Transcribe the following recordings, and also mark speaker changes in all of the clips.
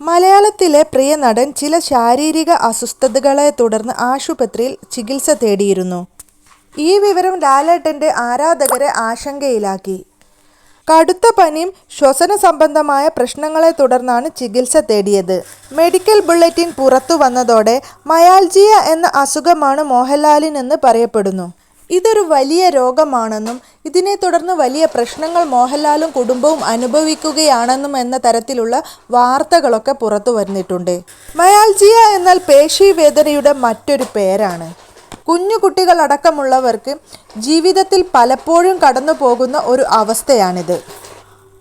Speaker 1: മലയാളത്തിലെ പ്രിയ നടൻ ചില ശാരീരിക അസ്വസ്ഥതകളെ തുടർന്ന് ആശുപത്രിയിൽ ചികിത്സ തേടിയിരുന്നു. ഈ വിവരം ലാലേട്ടന്റെ ആരാധകരെ ആശങ്കയിലാക്കി. കടുത്ത പനിയും ശ്വസന സംബന്ധമായ പ്രശ്നങ്ങളെ തുടർന്നാണ് ചികിത്സ തേടിയത്. മെഡിക്കൽ ബുള്ളറ്റിൻ പുറത്തു വന്നതോടെ മയാൽജിയ എന്ന അസുഖമാണ് മോഹൻലാലിനെന്ന് പറയപ്പെടുന്നു. ഇതൊരു വലിയ രോഗമാണെന്നും ഇതിനെ തുടർന്ന് വലിയ പ്രശ്നങ്ങൾ മോഹൻലാലും കുടുംബവും അനുഭവിക്കുകയാണെന്നും എന്ന തരത്തിലുള്ള വാർത്തകളൊക്കെ പുറത്തു വന്നിട്ടുണ്ട് മയാൽജിയ എന്നാൽ പേശീവേദനയുടെ മറ്റൊരു പേരാണ്. കുഞ്ഞു കുഞ്ഞുകുട്ടികളടക്കമുള്ളവർക്ക് ജീവിതത്തിൽ പലപ്പോഴും കടന്നു പോകുന്ന ഒരു അവസ്ഥയാണിത്.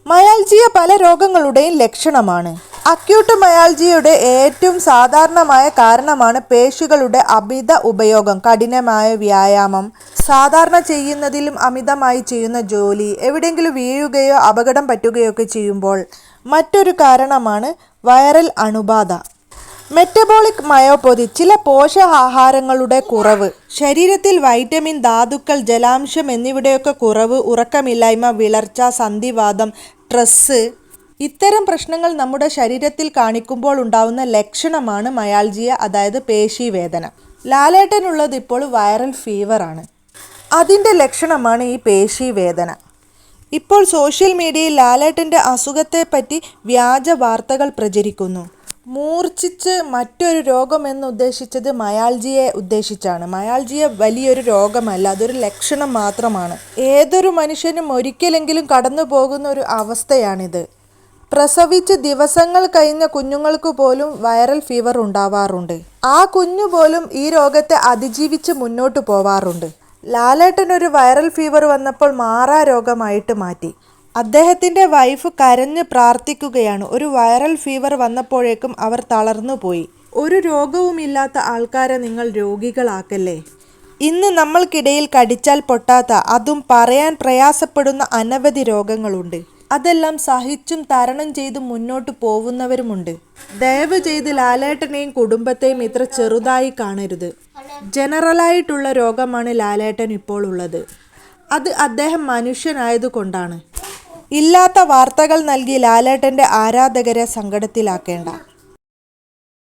Speaker 1: മയാൽജിയ പല രോഗങ്ങളുടെയും ലക്ഷണമാണ്. അക്യൂട്ട് മയാൾജിയുടെ ഏറ്റവും സാധാരണമായ കാരണമാണ് പേശികളുടെ അമിത ഉപയോഗം. കഠിനമായ വ്യായാമം, സാധാരണ ചെയ്യുന്നതിലും അമിതമായി ചെയ്യുന്ന ജോലി, എവിടെയെങ്കിലും വീഴുകയോ അപകടം പറ്റുകയോ ഒക്കെ ചെയ്യുമ്പോൾ. മറ്റൊരു കാരണമാണ് വൈറൽ അണുബാധ. മെറ്റബോളിക് മയോപതി ചില പോഷകാഹാരങ്ങളുടെ കുറവ്, ശരീരത്തിൽ വൈറ്റമിൻ, ധാതുക്കൾ, ജലാംശം എന്നിവയുടെയൊക്കെ കുറവ്, ഉറക്കമില്ലായ്മ, വിളർച്ച, സന്ധിവാദം സ്ട്രെസ് ഇത്തരം പ്രശ്നങ്ങൾ നമ്മുടെ ശരീരത്തിൽ കാണിക്കുമ്പോൾ ഉണ്ടാവുന്ന ലക്ഷണമാണ് മയാൽജിയ അതായത് പേശീവേദന. ലാലേട്ടനുള്ളത് ഇപ്പോൾ വൈറൽ ഫീവറാണ് അതിന്റെ ലക്ഷണമാണ് ഈ പേശീവേദന. ഇപ്പോൾ സോഷ്യൽ മീഡിയയിൽ ലാലേട്ടന്റെ അസുഖത്തെപ്പറ്റി വ്യാജ വാർത്തകൾ പ്രചരിക്കുന്നു. മൂർച്ഛിച്ച് മറ്റൊരു രോഗമെന്ന് ഉദ്ദേശിച്ചത് മയാൽജിയെ ഉദ്ദേശിച്ചാണ്. മയാൽജിയ വലിയൊരു രോഗമല്ല. അതൊരു ലക്ഷണം മാത്രമാണ്. ഏതൊരു മനുഷ്യനും ഒരിക്കലെങ്കിലും കടന്നുപോകുന്ന ഒരു അവസ്ഥയാണിത്. പ്രസവിച്ച് ദിവസങ്ങൾ കഴിഞ്ഞ കുഞ്ഞുങ്ങൾക്ക് പോലും വൈറൽ ഫീവർ ഉണ്ടാവാറുണ്ട്. ആ കുഞ്ഞു പോലും ഈ രോഗത്തെ അതിജീവിച്ച് മുന്നോട്ട് പോവാറുണ്ട്. ലാലേട്ടനൊരു വൈറൽ ഫീവർ വന്നപ്പോൾ മാറാ രോഗമായിട്ട് മാറ്റി. അദ്ദേഹത്തിന്റെ വൈഫ് കരഞ്ഞ് പ്രാർത്ഥിക്കുകയാണ്. ഒരു വൈറൽ ഫീവർ വന്നപ്പോഴേക്കും അവർ തളർന്നു പോയി ഒരു രോഗവുമില്ലാത്ത ആൾക്കാരെ നിങ്ങൾ രോഗികളാക്കല്ലേ. ഇന്ന് നമ്മൾക്കിടയിൽ കടിച്ചാൽ പൊട്ടാത്ത, അതും പറയാൻ പ്രയാസപ്പെടുന്ന അനവധി രോഗങ്ങളുണ്ട്. അതെല്ലാം സഹിച്ചും തരണം ചെയ്തും മുന്നോട്ട് പോകുന്നവരുമുണ്ട് ദയവ് ചെയ്ത് ലാലേട്ടനെയും കുടുംബത്തെയും ഇത്ര ചെറുതായി കാണരുത്. ജനറലായിട്ടുള്ള രോഗമാണ് ലാലേട്ടൻ ഇപ്പോൾ ഉള്ളത്. അത് അദ്ദേഹം മനുഷ്യനായതുകൊണ്ടാണ്. ഇല്ലാത്ത വാർത്തകൾ നൽകി ലാലേട്ടന്റെ ആരാധകരെ സങ്കടത്തിലാക്കേണ്ട.